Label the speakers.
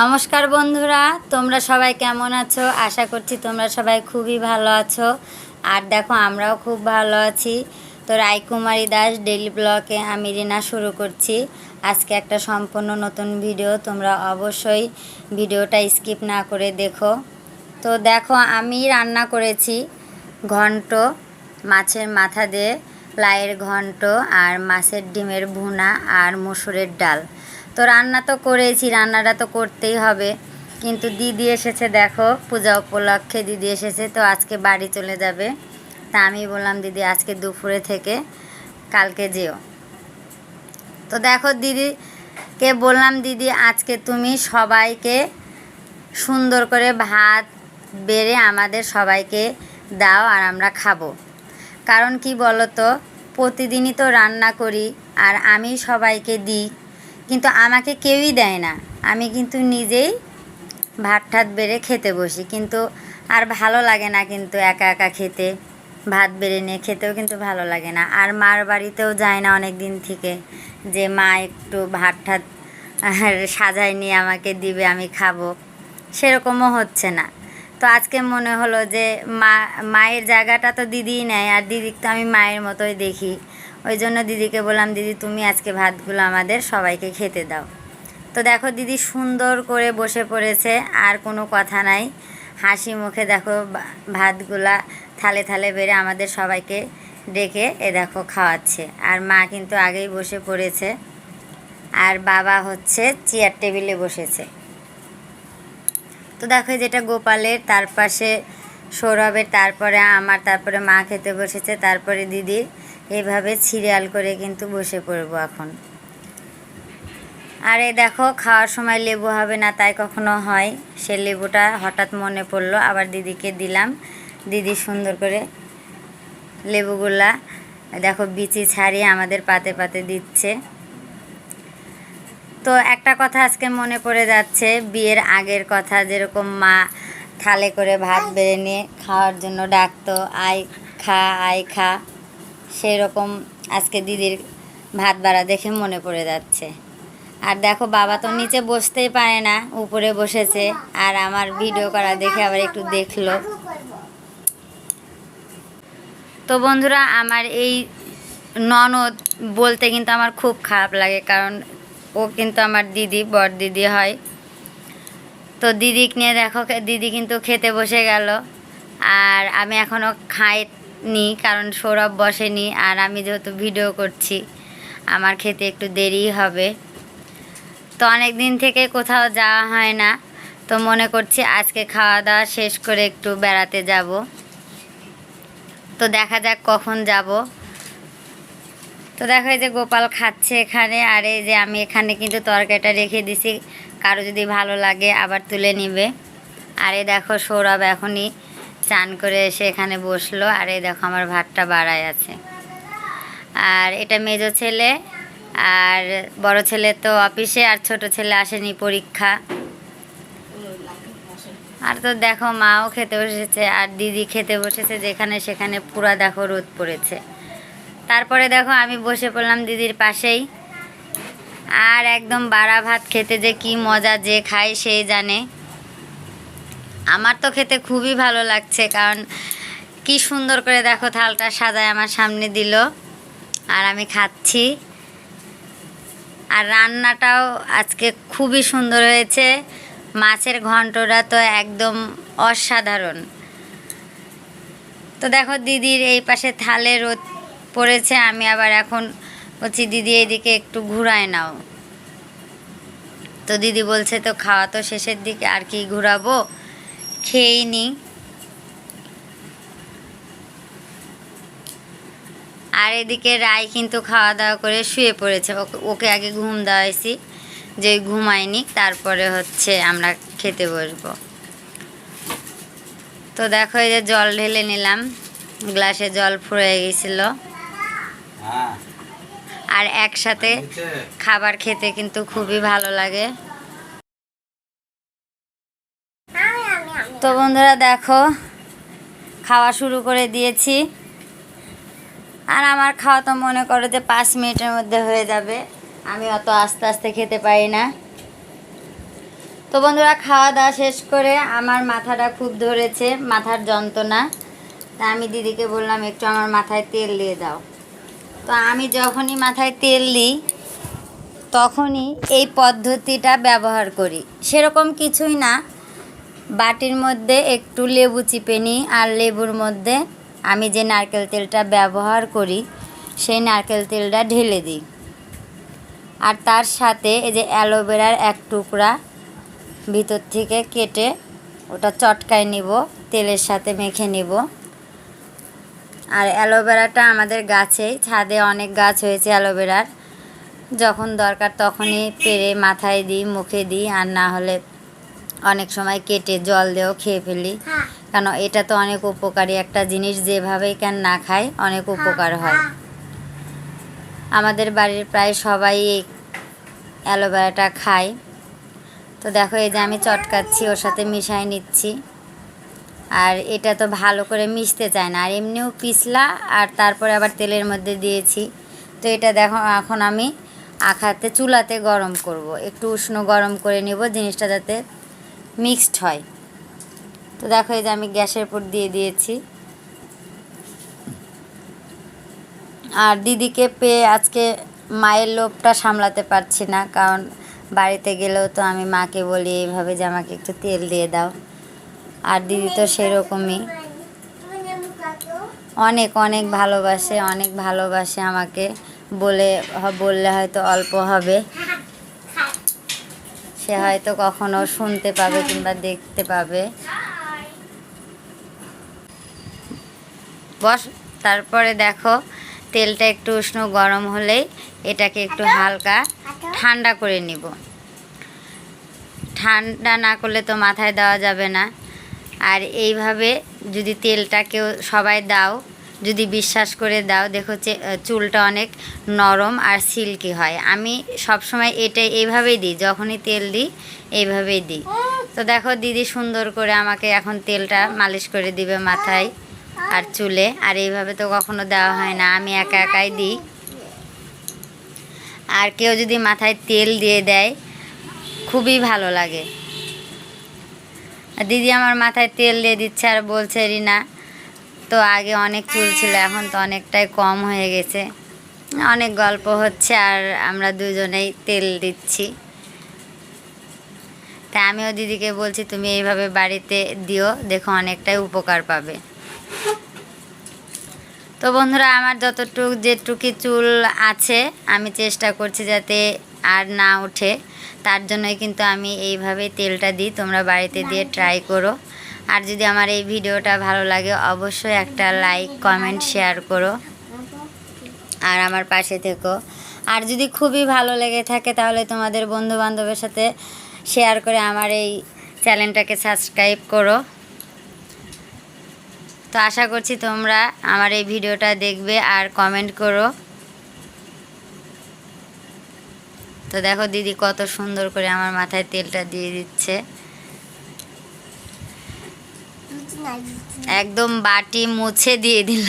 Speaker 1: নমস্কার বন্ধুরা, তোমরা সবাই কেমন আছো? আশা করছি তোমরা সবাই খুবই ভালো আছো। আর দেখো, আমরাও খুব ভালো আছি। তো রায়কুমারী দাস ডেলি ব্লকে আমি রিনা শুরু করছি। আজকে একটা সম্পূর্ণ নতুন ভিডিও, তোমরা অবশ্যই ভিডিওটা স্কিপ না করে দেখো। তো দেখো, আমি রান্না করেছি ঘন্ট, মাছের মাথা দিয়ে, লাইয়ের ঘন্ট আর মাছের ডিমের ভুনা আর মসুরের ডাল। তো রান্না তো করেছি, রান্নাটা তো করতেই হবে। কিন্তু দিদি এসেছে, দেখো, পূজা উপলক্ষে দিদি এসেছে, তো আজকে বাড়ি চলে যাবে। তা আমি বললাম, দিদি, আজকে দুপুরে থেকে কালকে যেও। তো দেখো, দিদিকে বললাম, দিদি, আজকে তুমি সবাইকে সুন্দর করে ভাত বেড়ে আমাদের সবাইকে দাও আর আমরা খাব। কারণ কি বলো তো প্রতিদিনই তো রান্না করি, আর আমি সবাইকে দিই। কিন্তু আমাকে কেউই দেয় না। আমি কিন্তু নিজেই ভাত ঠাত বেড়ে খেতে বসি। কিন্তু আর ভালো লাগে না কিন্তু একা একা খেতে। ভাত বেড়ে নিয়ে খেতেও কিন্তু ভালো লাগে না। আর মার বাড়িতেও যায় না অনেক দিন থেকে যে মা একটু ভাত ঠাত সাজায় নিয়ে আমাকে দিবে, আমি খাব। সেরকমও হচ্ছে না। তো আজকে মনে হলো যে মা, মায়ের জায়গাটা তো দিদিই নেয়। আর দিদিকে তো আমি মায়ের মতোই দেখি। ওই জন্য দিদিকে বললাম, দিদি, তুমি আজকে ভাতগুলো আমাদের সবাইকে খেতে দাও। তো দেখো দিদি সুন্দর করে বসে পড়েছে, আর কোনো কথা নাই। হাসি মুখে দেখো ভাতগুলা থালে থালে বেড়ে আমাদের সবাইকে ডেকে এ দেখো খাওয়াচ্ছে। আর মা কিন্তু আগেই বসে পড়েছে, আর বাবা হচ্ছে চেয়ার টেবিলে বসেছে। তো দেখো যেটা গোপালের, তার পাশে সৌরভের, তারপরে আমার, তারপরে মা খেতে বসেছে, তারপরে দিদির। এইভাবে সিরিয়াল করে কিন্তু বসে পড়ব এখন। আর দেখো, খাওয়ার সময় লেবু হবে না, তাই কখনো হয়। সে লেবুটা হঠাৎ মনে পড়ল, আবার দিদিকে দিলাম। দিদি সুন্দর করে লেবুগুলা, দেখো, বিচি ছাড়িয়ে আমাদের পাতে পাতে দিচ্ছে। তো একটা কথা আজকে মনে পড়ে যাচ্ছে, বিয়ের আগের কথা, যেরকম মা থালে করে ভাত বেড়ে নিয়ে খাওয়ার জন্য ডাকতো আই খা আই খা। সেরকম আজকে দিদির ভাত বাড়া দেখে মনে পড়ে যাচ্ছে। আর দেখো বাবা তো নিচে বসতেই পারে না, উপরে বসেছে। আর আমার ভিডিও করা দেখে আবার একটু দেখল। তো বন্ধুরা, আমার এই ননদ বলতে কিন্তু আমার খুব খারাপ লাগে, কারণ ও কিন্তু আমার দিদি বড় দিদি হয়। তো দিদিক নিয়ে দেখো, দিদি কিন্তু খেতে বসে গেল। আর আমি এখনও খাইনি কারণ সৌরভ বসেনি আর আমি যেহেতু ভিডিও করছি, আমার খেতে একটু দেরি হবে। তো অনেক দিন থেকে কোথাও যাওয়া হয় না, তো মনে করছি আজকে খাওয়া দাওয়া শেষ করে একটু বেড়াতে যাব। তো দেখা যাক কখন যাব। তো দেখো এই যে গোপাল খাচ্ছে এখানে, আর এই যে আমি এখানে কিন্তু তরকারিটা রেখে দিছি, কারও যদি ভালো লাগে আবার তুলে নিবে। আর দেখো সৌরভ এখনই চান করে এসে এখানে বসল, আর এই দেখো আমার ভাতটা বাড়ায় আছে। আর এটা মেজো ছেলে, আর বড় ছেলে তো অফিসে, আর ছোট ছেলে আসেনি পরীক্ষা। আর তো দেখো মাও খেতে বসেছে, আর দিদি খেতে বসেছে, যেখানে সেখানে পুরা দেখো রোদ পড়েছে। তারপরে দেখো আমি বসে পড়লাম দিদির পাশেই। আর একদম বাড়া ভাত খেতে যে কি মজা যে খায় সেই জানে। আমার তো খেতে খুবই ভালো লাগছে, কারণ কি সুন্দর করে দেখো থালটা সাজায় আমার সামনে দিল, আর আমি খাচ্ছি। আর রান্নাটাও আজকে খুবই সুন্দর হয়েছে, মাছের ঘন্টটা তো একদম অসাধারণ। তো দেখো দিদির এই পাশে থালে রোদ পড়েছে, আমি আবার এখন বলছি, দিদি, এইদিকে একটু ঘুরায় নাও। তো দিদি বলছে, তো খাওয়া তো শেষের দিকে, আর কি ঘুরাবো? খেয়েই নিই আর এদিকে রায় কিন্তু খাওয়া দাওয়া করে শুয়ে পড়েছে। ওকে- আগে ঘুম দেওয়াইছি যে ঘুমায়নি তারপরে হচ্ছে আমরা খেতে বসবো। তো দেখো এই যে জল ঢেলে নিলাম গ্লাসে জল ফুরিয়ে গেছিল।
Speaker 2: হ্যাঁ।
Speaker 1: আর একসাথে খাবার খেতে কিন্তু খুবই ভালো লাগে। তো বন্ধুরা দেখো, খাওয়া শুরু করে দিয়েছি। আর আমার খাওয়া তো মনে করো যে পাঁচ মিনিটের মধ্যে হয়ে যাবে। আমি অত আস্তে আস্তে খেতে পারি না। তো বন্ধুরা, খাওয়া দাওয়া শেষ করে আমার মাথাটা খুব ধরেছে, মাথার যন্ত্রণা। তা আমি দিদিকে বললাম, একটু আমার মাথায় তেল দিয়ে দাও। তো আমি যখনই মাথায় তেল দিই, তখনই এই পদ্ধতিটা ব্যবহার করি। সেরকম কিছুই না। বাটির মধ্যে একটু লেবু চিপে নিই আর লেবুর মধ্যে আমি যে নারকেল তেলটা ব্যবহার করি, সেই নারকেল তেলটা ঢেলে দিই। আর তার সাথে এই যে অ্যালোভেরার এক টুকরা ভিতর থেকে কেটে ওটা চটকায় নিব, তেলের সাথে মেখে নিব। আর অ্যালোভেরাটা আমাদের গাছেই, ছাদে অনেক গাছ হয়েছে অ্যালোভেরার। যখন দরকার তখনই পেরে মাথায় দিই, মুখে দিই, আর না হলে অনেক সময় কেটে জল দিয়েও খেয়ে ফেলি। কেন এটা তো অনেক উপকারী একটা জিনিস যেভাবেই কেন না খায় অনেক উপকার হয়। আমাদের বাড়ির প্রায় সবাই এই অ্যালোভেরাটা খায়। তো দেখো এই যে আমি চটকাচ্ছি ওর সাথে মিশাই নিচ্ছি। আর এটা তো ভালো করে মিশতে চায় না। আর এমনিও পিছলা আর তারপরে আবার তেলের মধ্যে দিয়েছি। তো এটা দেখো এখন আমি আখাতে চুলাতে গরম করব। একটু উষ্ণ গরম করে নেব জিনিসটা যাতে মিক্সড হয়। তো দেখো এই যে আমি গ্যাসের উপর দিয়ে দিয়েছি। আর দিদিকে পেয়ে আজকে মায়ের লোভটা সামলাতে পারছি না, কারণ বাড়িতে গেলেও তো আমি মাকে বলি এইভাবে যে আমাকে একটু তেল দিয়ে দাও। আর দিদি তো সেরকমই। অনেক অনেক ভালোবাসে অনেক ভালোবাসে আমাকে। বলে বললে হয়তো অল্প হবে। সে হয়তো কখনো শুনতে পাবে কিংবা দেখতে পাবে। বস তারপরে দেখো তেলটা একটু উষ্ণ গরম হলেই এটাকে একটু হালকা ঠান্ডা করে নিব। ঠান্ডা না করলে তো মাথায় দেওয়া যাবে না। আর এইভাবে যদি তেলটাকেও সবাই দাও যদি বিশ্বাস করে দাও, দেখো চুলটা অনেক নরম আর সিল্কি হয়। আমি সবসময় এটাই এইভাবেই দিই, যখনই তেল দিই, এইভাবেই দিই। তো দেখো, দিদি সুন্দর করে আমাকে এখন তেলটা মালিশ করে দিবে মাথায় আর চুলে। আর এইভাবে তো কখনো দেওয়া হয় না, আমি একা একাই দিই। আর কেউ যদি মাথায় তেল দিয়ে দেয়, খুবই ভালো লাগে। দিদি আমার মাথায় তেল দিয়ে দিচ্ছে আর বলছে, রিনা তো আগে অনেক চুল ছিল এখন তো অনেকটাই কম হয়ে গেছে। অনেক গল্প হচ্ছে আর আমরা দুজনেই তেল দিচ্ছি। তাই আমিও দিদিকে বলছি তুমি এইভাবে বাড়িতে দিও দেখো অনেকটাই উপকার পাবে। তো বন্ধুরা আমার যতটুক যেটুকি চুল আছে আমি চেষ্টা করছি যাতে আর না ওঠে। তার জন্যই কিন্তু আমি এইভাবে তেলটা দিই তোমরা বাড়িতে দিয়ে ট্রাই করো। আর যদি আমার এই ভিডিওটা ভালো লাগে, অবশ্যই একটা লাইক, কমেন্ট, শেয়ার করো। আর আমার পাশে থেকো। আর যদি খুবই ভালো লেগে থাকে, তাহলে তোমাদের বন্ধু বান্ধবের সাথে শেয়ার করে আমার এই চ্যানেলটাকে সাবস্ক্রাইব করো। তো আশা করছি তোমরা আমার এই ভিডিওটা দেখবে আর কমেন্ট করো। তো দেখো দিদি কত সুন্দর করে আমার মাথায় তেলটা দিয়ে দিচ্ছে। একদম বাটি মুছে দিয়ে দিল।